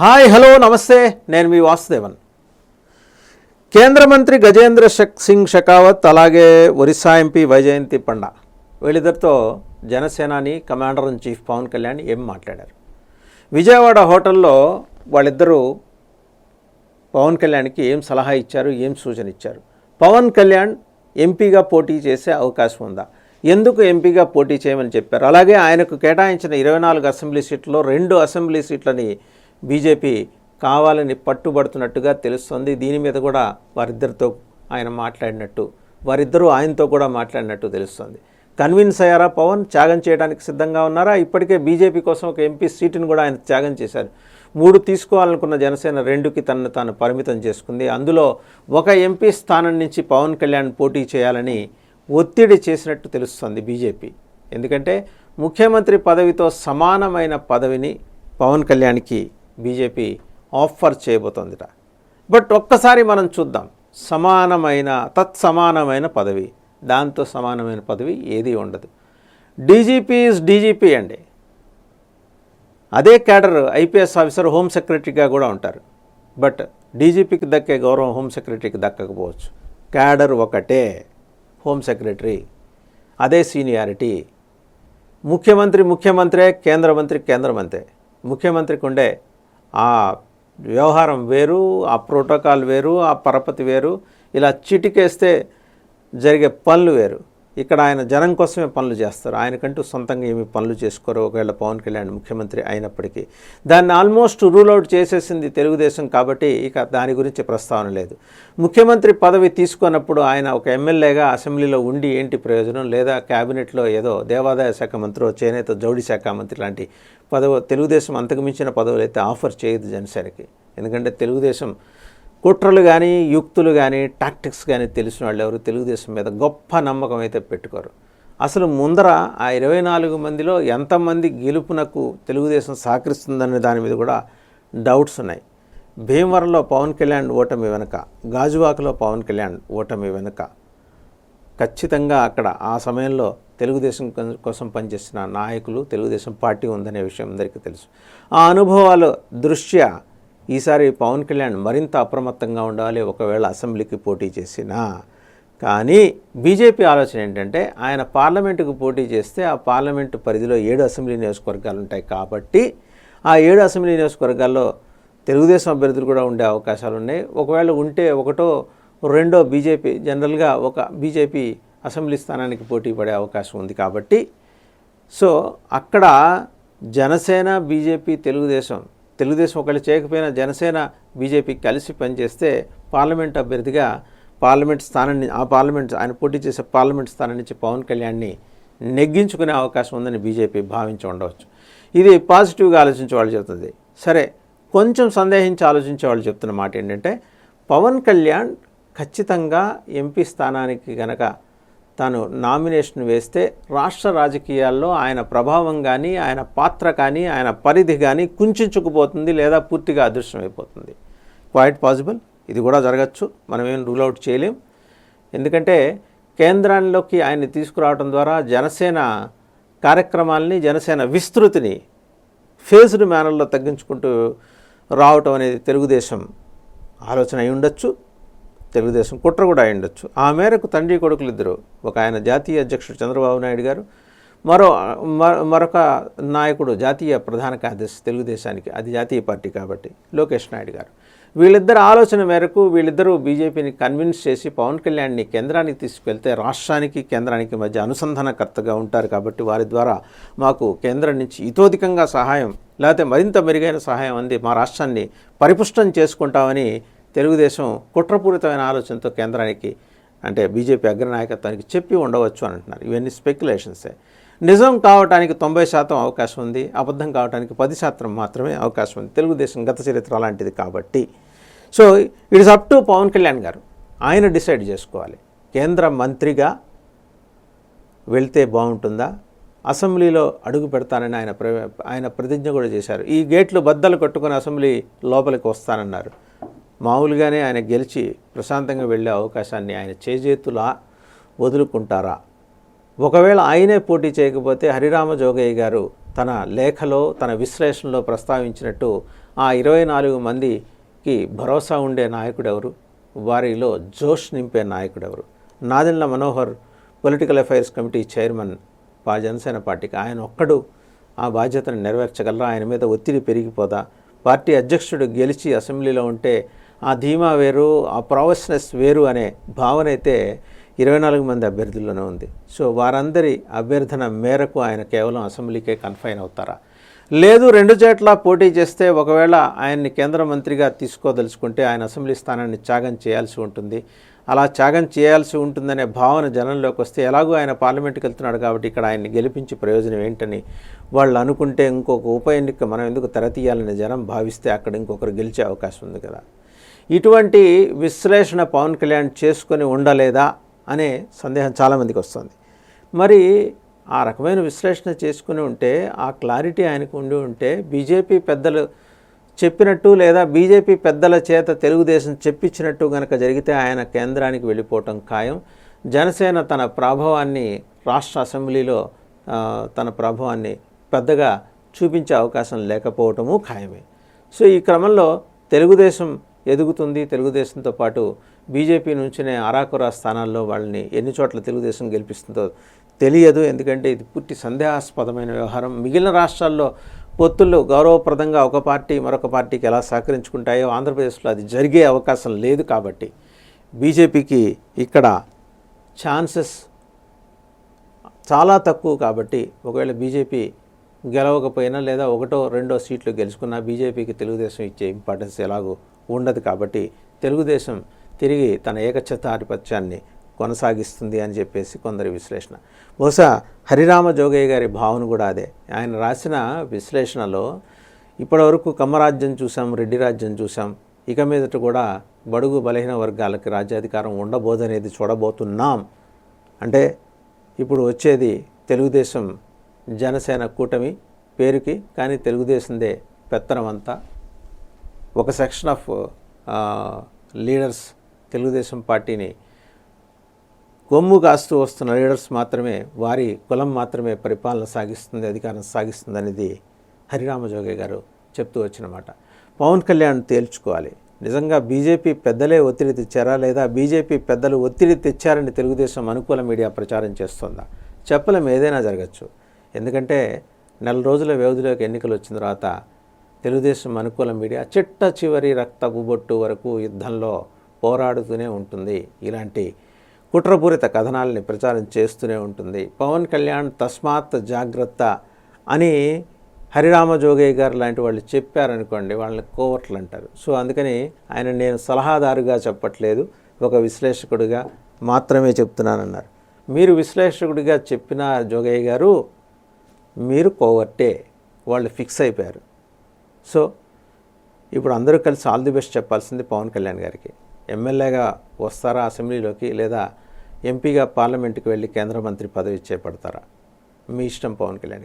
Hi hello నమస్తే. నేను మీ వాసుదేవన్. కేంద్ర మంత్రి గజేంద్ర షెక్ సింగ్ షెకావత్ అలాగే ఒరిస్సా ఎంపీ వైజయంతి పండా వీళ్ళిద్దరితో జనసేనాని commander in chief Pawan Kalyan ఏం మాట్లాడారు? విజయవాడ హోటల్లో వాళ్ళిద్దరూ పవన్ కళ్యాణ్కి ఏం సలహా ఇచ్చారు ఏం సూచన ఇచ్చారు? పవన్ కళ్యాణ్ ఎంపీగా పోటీ చేసే అవకాశం ఉందా? ఎందుకు ఎంపీగా పోటీ చేయమని చెప్పారు? అలాగే ఆయనకు కేటాయించిన ఇరవై నాలుగు అసెంబ్లీ సీట్లలో రెండు అసెంబ్లీ సీట్లని బీజేపీ కావాలని పట్టుబడుతున్నట్టుగా తెలుస్తుంది. దీని మీద కూడా వారిద్దరితో ఆయన మాట్లాడినట్టు వారిద్దరూ ఆయనతో కూడా మాట్లాడినట్టు తెలుస్తుంది. కన్విన్స్ అయ్యారా పవన్? త్యాగం చేయడానికి సిద్ధంగా ఉన్నారా? ఇప్పటికే బీజేపీ కోసం ఒక ఎంపీ సీటును కూడా ఆయన త్యాగం చేశారు. మూడు తీసుకోవాలనుకున్న జనసేన రెండుకి తనను తాను పరిమితం చేసుకుంది. అందులో ఒక ఎంపీ స్థానం నుంచి పవన్ కళ్యాణ్ పోటీ చేయాలని ఒత్తిడి చేసినట్టు తెలుస్తుంది బీజేపీ. ఎందుకంటే ముఖ్యమంత్రి పదవితో సమానమైన పదవిని పవన్ కళ్యాణ్కి బీజేపీ ఆఫర్ చేయబోతోందిట. బట్ ఒక్కసారి మనం చూద్దాం. సమానమైన తత్సమానమైన పదవి దాంతో సమానమైన పదవి ఏది ఉండదు. డీజీపీ ఈజ్ డీజీపీ అండి. అదే క్యాడర్ ఐపీఎస్ ఆఫీసర్ హోమ్ సెక్రటరీగా కూడా ఉంటారు. బట్ డీజీపీకి దక్కే గౌరవం హోమ్ సెక్రటరీకి దక్కకపోవచ్చు. క్యాడర్ ఒకటే హోమ్ సెక్రటరీ. అదే సీనియారిటీ. ముఖ్యమంత్రి ముఖ్యమంత్రే కేంద్ర మంత్రి కేంద్ర మంత్రి. ముఖ్యమంత్రికి ఉండే ఆ వ్యవహారం వేరు ఆ ప్రోటోకాల్ వేరు ఆ పరపతి వేరు ఇలా చిటికేస్తే జరిగే పనులు వేరు. ఇక్కడ ఆయన జనం కోసమే పనులు చేస్తారు. ఆయనకంటూ సొంతంగా ఏమి పనులు చేసుకోరు. ఒకవేళ పవన్ కళ్యాణ్ ముఖ్యమంత్రి అయినప్పటికీ దాన్ని ఆల్మోస్ట్ రూల్ అవుట్ చేసేసింది తెలుగుదేశం కాబట్టి ఇక దాని గురించి ప్రస్తావన లేదు. ముఖ్యమంత్రి పదవి తీసుకున్నప్పుడు ఆయన ఒక ఎమ్మెల్యేగా అసెంబ్లీలో ఉండి ఏంటి ప్రయోజనం? లేదా క్యాబినెట్లో ఏదో దేవాదాయ శాఖ మంత్రి చేనేత జౌడి శాఖ మంత్రి లాంటి పదవి తెలుగుదేశం అంతకుమించిన పదవులు అయితే ఆఫర్ చేయదు జనసేనకి. ఎందుకంటే తెలుగుదేశం కుట్రలు కానీ యుక్తులు కానీ టాక్టిక్స్ కానీ తెలిసిన వాళ్ళు ఎవరు? తెలుగుదేశం మీద గొప్ప నమ్మకం అయితే పెట్టుకోరు. అసలు ముందర ఆ ఇరవై నాలుగు మందిలో ఎంతమంది గెలుపునకు తెలుగుదేశం సహకరిస్తుందనే దాని మీద కూడా డౌట్స్ ఉన్నాయి. భీమవరంలో పవన్ కళ్యాణ్ ఓటమి వెనుక గాజువాకలో పవన్ కళ్యాణ్ ఓటమి వెనుక ఖచ్చితంగా అక్కడ ఆ సమయంలో తెలుగుదేశం కోసం పనిచేసిన నాయకులు తెలుగుదేశం పార్టీ ఉందనే విషయం అందరికీ తెలుసు. ఆ అనుభవాల దృష్ట్యా ఈసారి పవన్ కళ్యాణ్ మరింత అప్రమత్తంగా ఉండాలి ఒకవేళ అసెంబ్లీకి పోటీ చేసినా. కానీ బీజేపీ ఆలోచన ఏంటంటే ఆయన పార్లమెంటుకు పోటీ చేస్తే ఆ పార్లమెంటు పరిధిలో ఏడు అసెంబ్లీ నియోజకవర్గాలు ఉంటాయి కాబట్టి ఆ ఏడు అసెంబ్లీ నియోజకవర్గాల్లో తెలుగుదేశం అభ్యర్థులు కూడా ఉండే అవకాశాలు ఉన్నాయి. ఒకవేళ ఉంటే ఒకటో రెండో బీజేపీ జనరల్గా ఒక బీజేపీ అసెంబ్లీ స్థానానికి పోటీ పడే అవకాశం ఉంది కాబట్టి. సో అక్కడ జనసేన బీజేపీ తెలుగుదేశం తెలుగుదేశం ఒకళ్ళు చేయకపోయినా జనసేన బీజేపీ కలిసి పనిచేస్తే పార్లమెంట్ అభ్యర్థిగా పార్లమెంట్ స్థానాన్ని ఆ పార్లమెంట్ ఆయన పోటీ చేసే పార్లమెంట్ స్థానం నుంచి పవన్ కళ్యాణ్ని నెగ్గించుకునే అవకాశం ఉందని బీజేపీ భావించి ఉండవచ్చు. ఇది పాజిటివ్గా ఆలోచించే వాళ్ళు చెప్తుంది. సరే కొంచెం సందేహించి ఆలోచించే వాళ్ళు చెప్తున్న మాట ఏంటంటే పవన్ కళ్యాణ్ ఖచ్చితంగా ఎంపీ స్థానానికి గనక తాను నామినేషన్ వేస్తే రాష్ట్ర రాజకీయాల్లో ఆయన ప్రభావం కానీ ఆయన పాత్ర కానీ ఆయన పరిధి కానీ కుంచుకుపోతుంది లేదా పూర్తిగా అదృశ్యమైపోతుంది క్వైట్ పాసిబుల్? ఇది కూడా జరగచ్చు. మనమేం రూల్ అవుట్ చేయలేం. ఎందుకంటే కేంద్రాల్లోకి ఆయన్ని తీసుకురావడం ద్వారా జనసేన కార్యక్రమాల్ని జనసేన విస్తృతిని ఫేజ్డ్ మేనర్లో తగ్గించుకుంటూ రావటం అనేది తెలుగుదేశం ఆలోచన అయి ఉండొచ్చు. తెలుగుదేశం కుట్ర కూడా అయ్యుండొచ్చు. ఆ మేరకు తండ్రి కొడుకులు ఇద్దరు ఒక ఆయన జాతీయ అధ్యక్షుడు చంద్రబాబు నాయుడు గారు మరో మరొక నాయకుడు జాతీయ ప్రధాన కార్యదర్శి తెలుగుదేశానికి అది జాతీయ పార్టీ కాబట్టి లోకేష్ నాయుడు గారు. వీళ్ళిద్దరు ఆలోచన మేరకు వీళ్ళిద్దరూ బీజేపీని కన్విన్స్ చేసి పవన్ కళ్యాణ్ని కేంద్రానికి తీసుకెళ్తే రాష్ట్రానికి కేంద్రానికి మధ్య అనుసంధానకర్తగా ఉంటారు కాబట్టి వారి ద్వారా మాకు కేంద్రం నుంచి ఇతోధికంగా సహాయం లేకపోతే మరింత మెరుగైన సహాయం అంది మా రాష్ట్రాన్ని పరిపుష్టం చేసుకుంటామని తెలుగుదేశం కుట్రపూరితమైన ఆలోచనతో కేంద్రానికి అంటే బీజేపీ అగ్రనాయకత్వానికి చెప్పి ఉండవచ్చు అని అంటున్నారు. ఇవన్నీ స్పెక్యులేషన్సే. నిజం కావటానికి తొంభై శాతం అవకాశం ఉంది అబద్ధం కావటానికి పది శాతం మాత్రమే అవకాశం ఉంది. తెలుగుదేశం గత చరిత్ర అలాంటిది కాబట్టి. So it is up to Pawan Kalyan గారు. ఆయన డిసైడ్ చేసుకోవాలి. కేంద్ర మంత్రిగా వెళ్తే బాగుంటుందా? అసెంబ్లీలో అడుగు పెడతానని ఆయన ప్ర ఆయన ప్రతిజ్ఞ కూడా చేశారు. ఈ గేట్లు బద్దలు కట్టుకుని అసెంబ్లీ లోపలికి వస్తానన్నారు. మామూలుగానే ఆయన గెలిచి ప్రశాంతంగా వెళ్ళే అవకాశాన్ని ఆయన చేజేతులా వదులుకుంటారా? ఒకవేళ ఆయనే పోటీ చేయకపోతే హరిరామ జోగయ్య గారు తన లేఖలో తన విశ్లేషణలో ప్రస్తావించినట్టు ఆ ఇరవై నాలుగు మందికి భరోసా ఉండే నాయకుడు ఎవరు వారిలో జోష్ నింపే నాయకుడు ఎవరు Nadendla Manohar political affairs committee chairman పా జనసేన పార్టీకి ఆయన ఒక్కడు ఆ బాధ్యతను నెరవేర్చగలరా? ఆయన మీద ఒత్తిడి పెరిగిపోదా? పార్టీ అధ్యక్షుడు గెలిచి అసెంబ్లీలో ఉంటే ఆ ధీమా వేరు ఆ ప్రావెస్నెస్ వేరు అనే భావన అయితే ఇరవై నాలుగు మంది అభ్యర్థుల్లోనే ఉంది. సో వారందరి అభ్యర్థన మేరకు ఆయన కేవలం అసెంబ్లీకే కన్ఫైన్ అవుతారా? లేదు రెండు చోట్ల పోటీ చేస్తే ఒకవేళ ఆయన్ని కేంద్ర మంత్రిగా తీసుకోదలుచుకుంటే ఆయన అసెంబ్లీ స్థానాన్ని త్యాగం చేయాల్సి ఉంటుంది. అలా త్యాగం చేయాల్సి ఉంటుందనే భావన జనంలోకి వస్తే ఎలాగో ఆయన పార్లమెంట్కి వెళ్తున్నాడు కాబట్టి ఇక్కడ ఆయన్ని గెలిపించి ప్రయోజనం ఏంటని వాళ్ళు అనుకుంటే ఇంకొక ఉప ఎన్నిక మనం ఎందుకు తెరతీయాలని జనం భావిస్తే అక్కడ ఇంకొకరు గెలిచే అవకాశం ఉంది కదా. ఇటువంటి విశ్లేషణ పవన్ కళ్యాణ్ చేసుకొని ఉండలేదా అనే సందేహం చాలామందికి వస్తుంది. మరి ఆ రకమైన విశ్లేషణ చేసుకుని ఉంటే ఆ క్లారిటీ ఆయనకు ఉండి ఉంటే బీజేపీ పెద్దలు చెప్పినట్టు లేదా బీజేపీ పెద్దల చేత తెలుగుదేశం చెప్పించినట్టు కనుక జరిగితే ఆయన కేంద్రానికి వెళ్ళిపోవటం ఖాయం. జనసేన తన ప్రభావాన్ని రాష్ట్ర అసెంబ్లీలో తన ప్రభావాన్ని పెద్దగా చూపించే అవకాశం లేకపోవటము ఖాయమే. సో ఈ క్రమంలో తెలుగుదేశం ఎదుగుతుంది. తెలుగుదేశంతో పాటు బీజేపీ నుంచినే అరాకురా స్థానాల్లో వాళ్ళని ఎన్ని చోట్ల తెలుగుదేశం గెలిపిస్తుందో తెలియదు. ఎందుకంటే ఇది పుట్టి సందేహాస్పదమైన వ్యవహారం. మిగిలిన రాష్ట్రాల్లో పొత్తులు గౌరవప్రదంగా ఒక పార్టీ మరొక పార్టీకి ఎలా సహకరించుకుంటాయో ఆంధ్రప్రదేశ్లో అది జరిగే అవకాశం లేదు కాబట్టి బీజేపీకి ఇక్కడ ఛాన్సెస్ చాలా తక్కువ కాబట్టి ఒకవేళ బీజేపీ గెలవకపోయినా లేదా ఒకటో రెండో సీట్లు గెలుచుకున్నా బీజేపీకి తెలుగుదేశం ఇచ్చే ఇంపార్టెన్స్ ఎలాగో ఉండదు కాబట్టి తెలుగుదేశం తిరిగి తన ఏకఛత్రాధిపత్యాన్ని కొనసాగిస్తుంది అని చెప్పేసి కొందరి విశ్లేషణ. బహుశా హరిరామ జోగయ్య గారి భావన కూడా అదే. ఆయన రాసిన విశ్లేషణలో ఇప్పటివరకు కమ్మరాజ్యం చూసాం రెడ్డి రాజ్యం చూసాం ఇక మీదట కూడా బడుగు బలహీన వర్గాలకి రాజ్యాధికారం ఉండబోదనేది చూడబోతున్నాం. అంటే ఇప్పుడు వచ్చేది తెలుగుదేశం జనసేన కూటమి పేరుకి కానీ తెలుగుదేశందే పెత్తనమంతా ఒక సెక్షన్ ఆఫ్ లీడర్స్ తెలుగుదేశం పార్టీని కొమ్ము కాస్తూ వస్తున్న లీడర్స్ మాత్రమే వారి కులం మాత్రమే పరిపాలన సాగిస్తుంది అధికారం సాగిస్తుంది అనేది హరిరామజోగయ్య గారు చెప్తూ వచ్చిన మాట పవన్ కళ్యాణ్ తేల్చుకోవాలి. నిజంగా బీజేపీ పెద్దలే ఒత్తిడి తెచ్చారా లేదా బీజేపీ పెద్దలు ఒత్తిడి తెచ్చారని తెలుగుదేశం అనుకూల మీడియా ప్రచారం చేస్తుందా? చెప్పలేం ఏదైనా జరగచ్చు. ఎందుకంటే నెల రోజుల వ్యవధిలోకి ఎన్నికలు వచ్చిన తర్వాత తెలుగుదేశం అనుకూల మీడియా చిట్ట చివరి రక్త గుబొట్టు వరకు యుద్ధంలో పోరాడుతూనే ఉంటుంది. ఇలాంటి కుట్రపూరిత కథనాలని ప్రచారం చేస్తూనే ఉంటుంది. పవన్ కళ్యాణ్ తస్మాత్ జాగ్రత్త అని హరిరామ జోగయ్య గారు లాంటి వాళ్ళు చెప్పారనుకోండి వాళ్ళని కోవట్లు అంటారు. సో అందుకని ఆయన నేను సలహాదారుగా చెప్పట్లేదు ఒక విశ్లేషకుడిగా మాత్రమే చెప్తున్నానన్నారు. మీరు విశ్లేషకుడిగా చెప్పిన జోగయ్య గారు మీరు కోవర్టే వాళ్ళు ఫిక్స్ అయిపోయారు. సో ఇప్పుడు అందరూ కలిసి ఆల్ ది బెస్ట్ చెప్పాల్సింది పవన్ కళ్యాణ్ గారికి. ఎమ్మెల్యేగా వస్తారా అసెంబ్లీలోకి లేదా ఎంపీగా పార్లమెంట్కి వెళ్ళి కేంద్ర మంత్రి పదవి చేపడతారా మీ ఇష్టం పవన్ కళ్యాణ్ గారు.